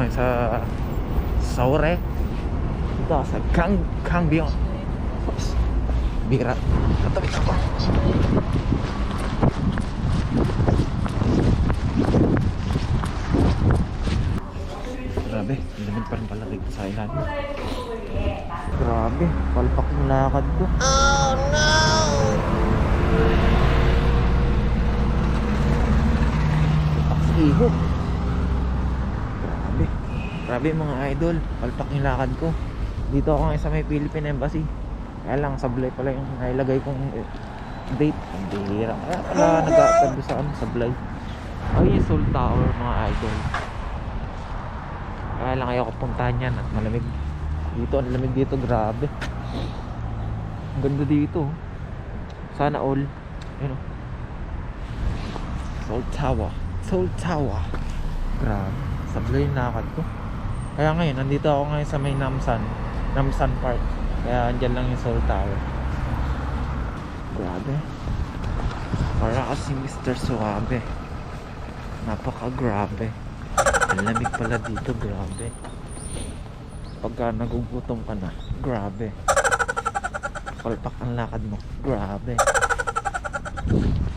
Ngayon sa Saure. Dito sa Kang Kangbyong. Oops. Bira. Katabi ako. Grabe, ang lamig pa rin pala dito sa island. Grabe, palpak yung lakad ko. Oh no! Iho. Grabe. Mga idol. Palpak yung lakad ko. Dito ako ngayon sa may Philippine Embassy. Kaya lang, sablay pala yung nailagay kong eh, date. Ang bihira. Kaya pala nag-a-attend sa ano, sablay. Ay, Seoul Tower mga idol. Kaya lang ayaw ko puntahan yan at malamig. Dito, ang lamig dito. Grabe. Ang ganda dito. Sana all. Yun oh. Seoul Tower. Seoul Tower. Grabe. Sablay yung lakad ko. Kaya ngayon, nandito ako ngayon sa may Namsan. Namsan Park. Kaya andyan lang yung Seoul Tower. Grabe. Para kasi Mr. Suabe. Napaka-grabe. Ang lamig pala dito, grabe. Pagka nagugutom ka na, grabe. Palpak ang lakad mo, grabe.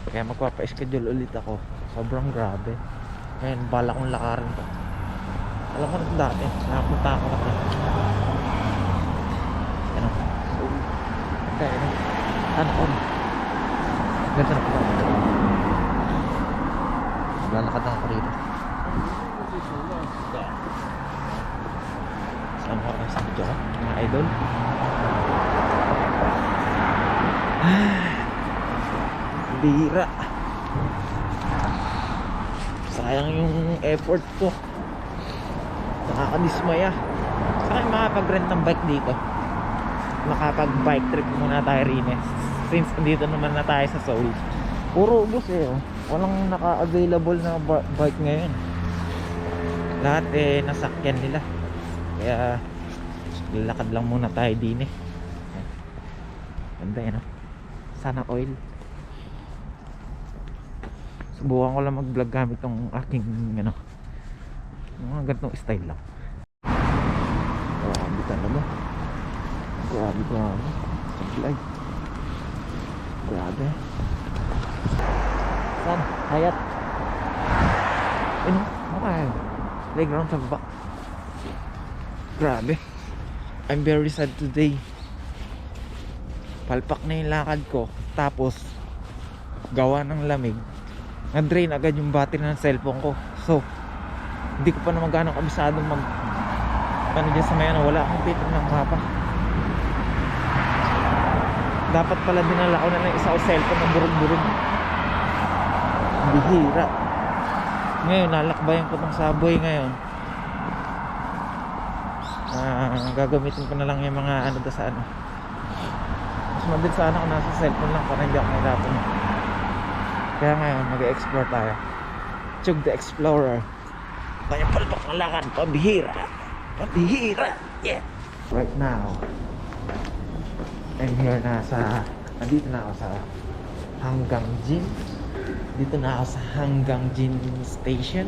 Kaya magpapa-schedule ulit ako. Sobrang grabe. Ngayon, bala kong lakarin to. Alam ko na dati, nakapunta ako na. Ano? So, kaya ano? Sana all. Ganda na pala. Lalakad na ako rito. Saan ko kayo sa video ko? Mga idol? Bira. Sayang yung effort ko. Nakakadismaya. Saan kayo makapag-rent ng bike dito? Makapag-bike trip muna tayo rin eh. Since dito naman na tayo sa Seoul. Puro ubos eh. Oh. Walang naka-available na bike ngayon. Lahat eh nasakyan nila. Kaya lalakad lang muna tayo din eh. Ganda yan oh. Sana oil. Subukan ko lang mag-vlog gamit tong aking ano. Mga ganitong style lang. Grabe talaga. Grabe grabe. Sablay. Grabe. Saan? Hayat. Ano? Okay. Playground sa baba. Grabe. I'm very sad today. Palpak na yung lakad ko. Tapos, gawa ng lamig. Na-drain agad yung battery ng cellphone ko. So, hindi ko pa naman gano'ng kabisado mag ano dyan sa may ano, wala akong paper ng mapa. Dapat pala dinala ko na lang isa o cellphone na burog-burog. Bihira. Ngayon, nalakbayan ko tong subway ngayon. Ah, gagamitin ko na lang yung mga ano doon sa ano. Mas madali sana kung nasa cellphone lang para hindi ako mahirapan. Kaya ngayon, mag-explore tayo. Chug the Explorer. Kaya palpak na lakad, pabihira. Pabihira. Yeah. Right now, I'm here na sa, nandito na ako sa Hanggang Gym. Dito na ako sa Hanggang Gym Station.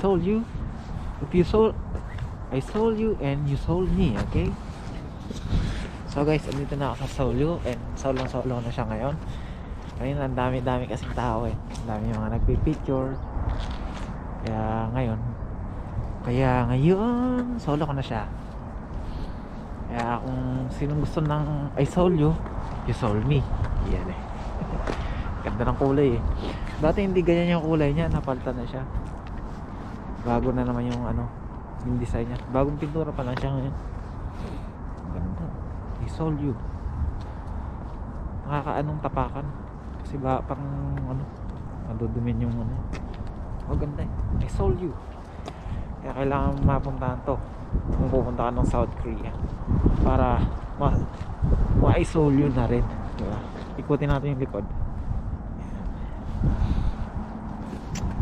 Sold you. If you sold, I sold you and you sold me, okay? So guys, andito na ako sa Solo and solo solo na siya ngayon. Kanina ang dami-dami kasing tao eh. Ang dami mga nagpi-picture. Kaya ngayon, kaya ngayon, solo ko na siya. Kaya kung sino gusto ng I sold you, you sold me. Yan eh. Ganda ng kulay eh. Dati hindi ganyan yung kulay niya, napalitan na siya bago na naman yung ano yung design niya. Bagong pintura pa lang siya ngayon. Ganda. I sold you. Nakakaanong tapakan? Kasi ba pang ano madudumin yung ano. Oh ganda eh. I sold you. Kaya kailangan mapuntahan to. Kung pupunta ka ng South Korea. Para ma, ma I sold you na rin. Diba? ikutin natin yung likod.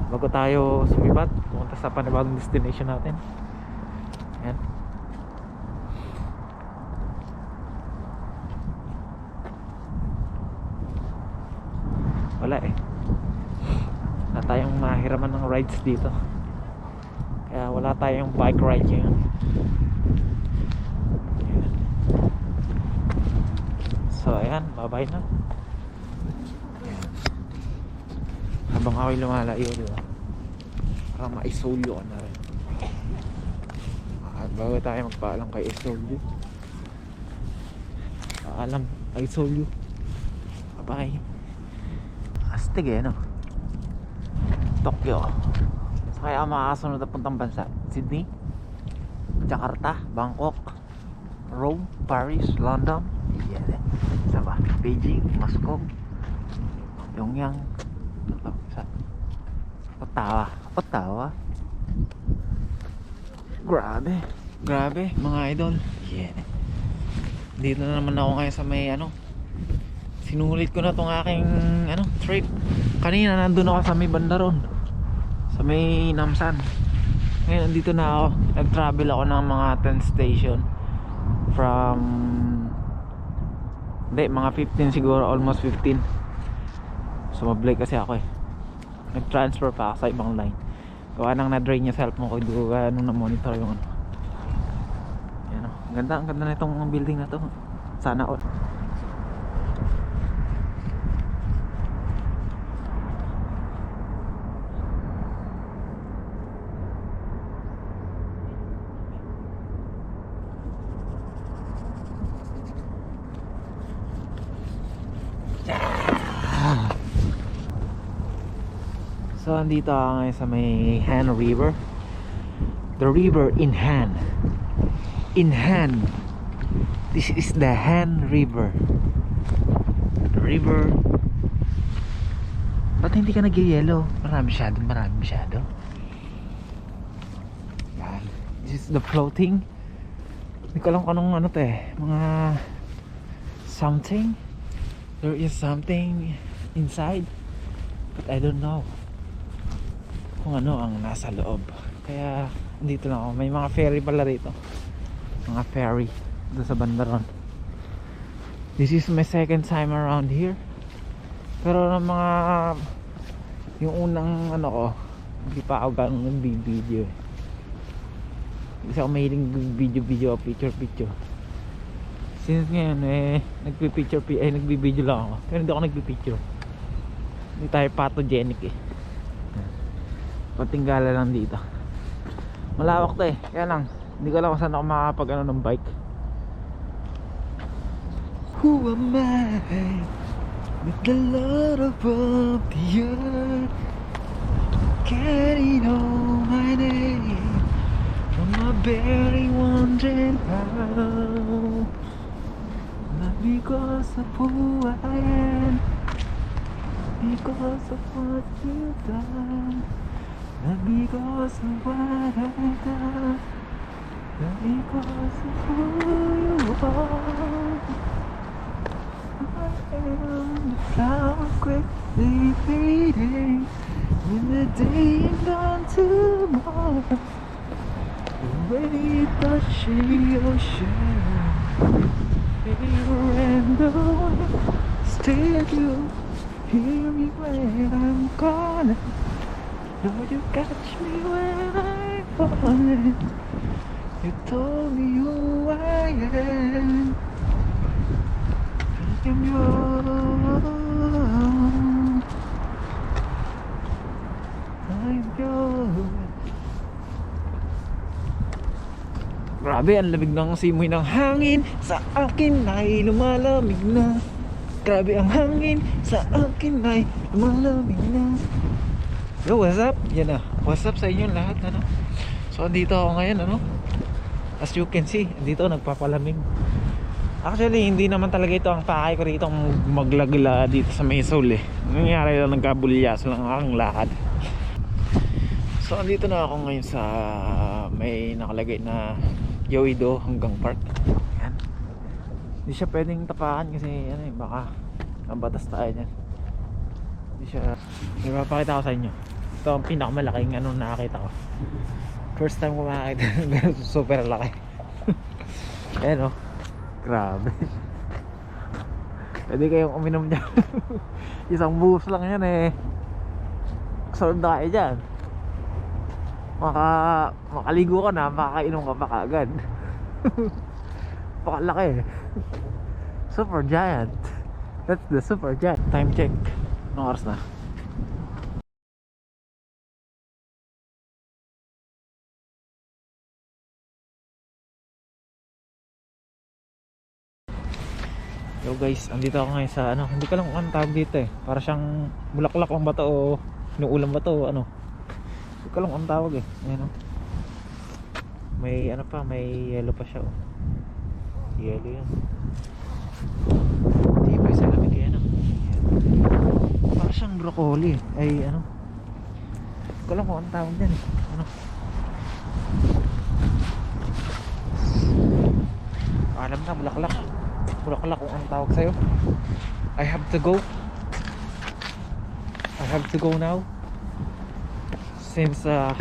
Bago tayo sumibat pumunta sa panibagong destination natin. Yan wala eh. Wala tayong mahiraman ng rides dito. Kaya wala tayong bike ride ngayon. So ayan. Bye na. Habang ako'y lumalayo di ba para maisolyo ka na rin. At bago tayo magpaalam kay isolyo. Paalam kay isolyo. Bye bye astig eh no? Tokyo. Sa kaya ang makakasunod na puntang bansa Sydney Jakarta Bangkok Rome Paris London yeah. isa ba Beijing Moscow Pyongyang. Ano sa Ottawa Ottawa grabe. Grabe mga idol. Yeah. dito na naman ako ngayon sa may ano sinulit ko na tong aking ano trip. Kanina nandun ako sa may banda ron sa may Namsan. Ngayon nandito na ako. Nag travel ako ng mga 10 station. From hindi mga 15 siguro almost 15 sumablay kasi ako eh. Nag transfer pa ako sa ibang line gawa nang na-drain yung cellphone ko hindi ano na monitor yung ano. Yan o ganda ang ganda na itong building na to. Sana all So, andito ako ngayon sa may Han River. The river in Han. In Han. This is the Han River. The river. Ba't hindi ka nag-yellow? Marami masyado, marami masyado. Yan. This is the floating. Hindi ko alam kung anong ano to eh. Mga something. There is something inside. But I don't know kung ano ang nasa loob. Kaya dito lang ako. May mga ferry pala rito. Mga ferry doon sa bandaron this is my second time around here. Pero ng mga yung unang ano ko hindi pa ako ganun nagbibideo eh. Hindi ako mahiling video video picture picture. Since ngayon eh nagpi-picture pi- eh nagbibideo lang ako. Pero hindi ako nagpi-picture. Hindi tayo photogenic eh patinggala lang dito. Malawak to eh. Kaya lang hindi ko alam kung saan ako makakapag ano ng bike. Who am I with the Lord above the earth? He know my name From my belly wondering how Not because of who I am Because of what you've done Not because of what I've done Not because of who you are I am the flower quickly fading When the day is gone. tomorrow The wave touching ocean Fever and the wind Still you hear me when I'm calling Lord, you catch me when I'm falling You told me who I am I am yours. I'm yours. Grabe, ang lamig ng simoy ng hangin. Sa akin ay lumalamig na. Grabe ang hangin. Sa akin ay lumalamig na Yo, what's up? Yan na What's up sa inyo lahat ano? So, andito ako ngayon ano? As you can see, dito nagpapalamig Actually, hindi naman talaga ito ang pakay ko rito maglagla dito sa may soul eh. Nangyari lang nagkabulyaso lang ang lakad. So, andito na ako ngayon sa may nakalagay na Yoido hanggang park. Yan. Hindi siya pwedeng tapakan kasi ano eh, baka ang batas tayo niyan. Hindi siya, ipapakita ko sa inyo. Ito ang pinakamalaking ano nakakita ko. First time ko makakita super laki. Ayan oh. Grabe. Pwede kayong uminom dyan. Isang buhos lang yan eh. Solid na kayo dyan. Maka, makaligo ka na, makakainom ka pa kaagad. Pakalaki eh. Super giant. That's the super giant. Time check. Anong oras na? Yo guys, andito ako ngayon sa ano, hindi ko lang anong tawag dito eh. Para siyang bulaklak lang ba to o inuulam ba to o ano. Hindi ko lang anong tawag eh. Ayan oh. May ano pa, may yellow pa siya oh. Yellow yan. Hindi pa sa lamig yan oh. Para siyang broccoli eh. Ay ano. Hindi ko lang anong tawag dyan eh. Ano. Alam na, bulaklak. Bulaklak kung anong tawag sa'yo. I have to go. I have to go now. Since uh,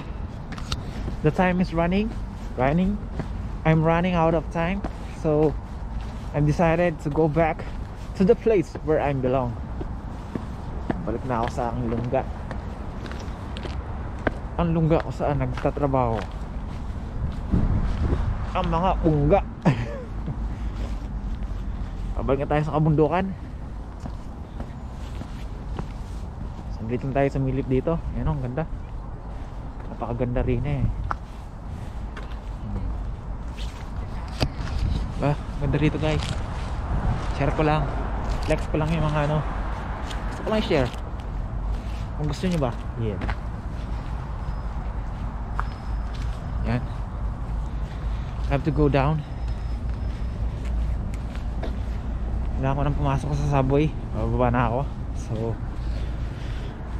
the time is running, running, I'm running out of time. So I've decided to go back to the place where I belong. Balik na ako sa aking lungga. Ang lungga ko saan nagtatrabaho. Ang mga ungga. Pabalik na tayo sa kabundukan. Saglit lang tayo sa milip dito. Ayan o, ang ganda. Napakaganda rin eh. Hmm. Ba, ganda rito guys. Share ko lang. Flex ko lang yung mga ano. Gusto ko lang i-share. Kung gusto nyo ba? Yeah. Yan. I have to go down. Kailangan ko nang pumasok sa subway. Bababa na ako. So,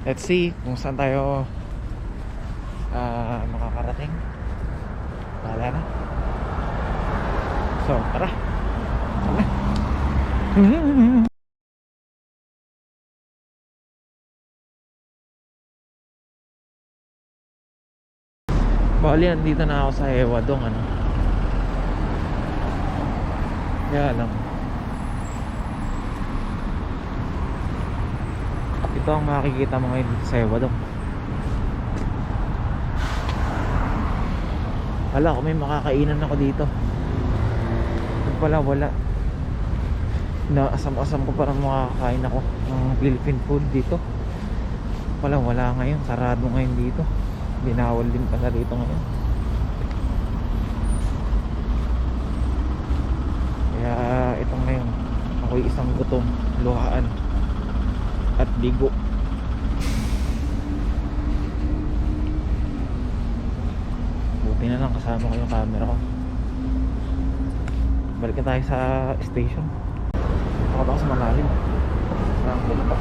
let's see kung saan tayo ah, makakarating. Wala na. So, tara. Tara. Bali, nandito na ako sa Ewadong, ano. Kaya lang. Ito ang makikita mo ngayon dito sa Ewadong. Wala ko may makakainan ako dito. Yung pala wala. Naasam-asam ko para makakain ako ng Philippine food dito. Wala wala ngayon. Sarado ngayon dito. Binawal din pala dito ngayon. Kaya ito ngayon. Ako'y isang gutom. Luhaan. Bigo. Buti na lang kasama ko yung camera ko. Balik tayo sa station. Ako ba sa malalim? Parang kulo pa.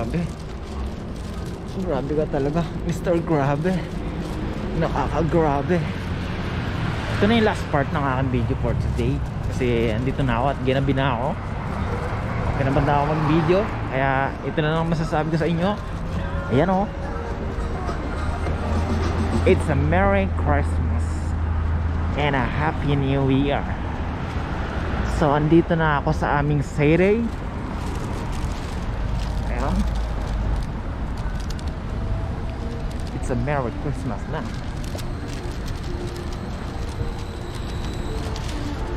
Grabe. Grabe ka talaga, Mr. Grabe. Nakakagrabe. Ito na yung last part ng aking video for today. Kasi andito na ako at ginabi na ako. Pinabanda ako mag-video. Kaya ito na lang masasabi ko sa inyo. Ayan o. It's a Merry Christmas and a Happy New Year. So, andito na ako sa aming Sayday. Ayan. It's a Merry Christmas na.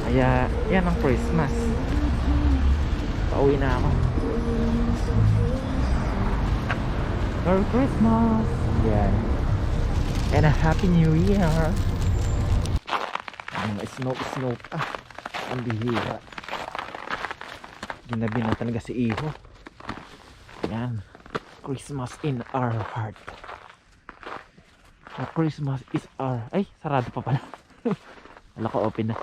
Kaya, yan ang Christmas. Pauwi na ako. Merry Christmas! Yan. And a Happy New Year! Ang mga snow-snow pa. Ang bihira. Ginabi na talaga si Iho. Yan. Christmas in our heart. Na Christmas is our... Ay, sarado pa pala. Wala ko open na.